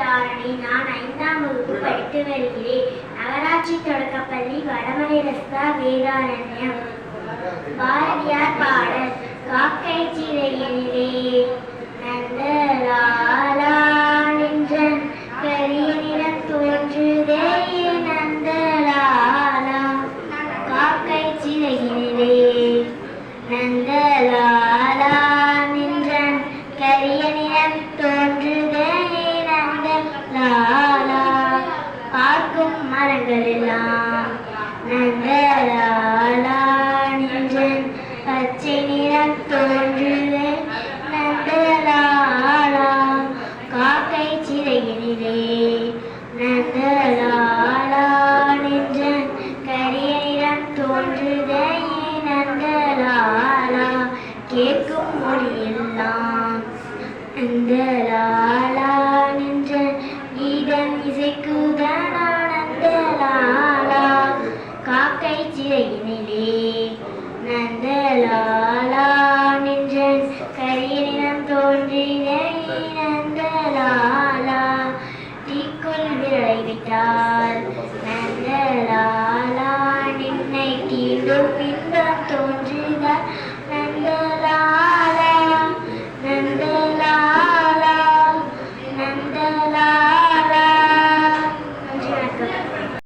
தாரணி நான் ஐந்தாம் வகுப்பு படித்து வருகிறேன். நகராட்சி தொடக்கப்பள்ளி வடமலை ரஸ்தா வேதாரண்யம். பாரதியார் பாடல் காக்கை சிறையினிலே நந்தலாலா நின்றன் கரிய நிறம் தோன்றுதே நந்தலாலா காக்கை சிறையினிலே நந்தலாலா நின்றன் கரிய நிறம் தோன்றுதே நந்தலாலா பார்க்கும் மரங்கள் எல்லாம் நந்தலாலா நின்றன் பச்சை நிறம் தோன்றுதே நந்தலாலா காக்கை சிறையினிலே நந்தலாலா கரிய நிறம் தோன்றுதே கேட்கும் மொழியெல்லாம் காக்கை சிறையினிலே நந்தலாலா நின்றன். கரிய நிறம் தோன்றினே நந்தலாலா தீக்குள் விரலை விட்டால் நந்தலாலா நின்னை தீண்டும் பின்பம் தோன்றி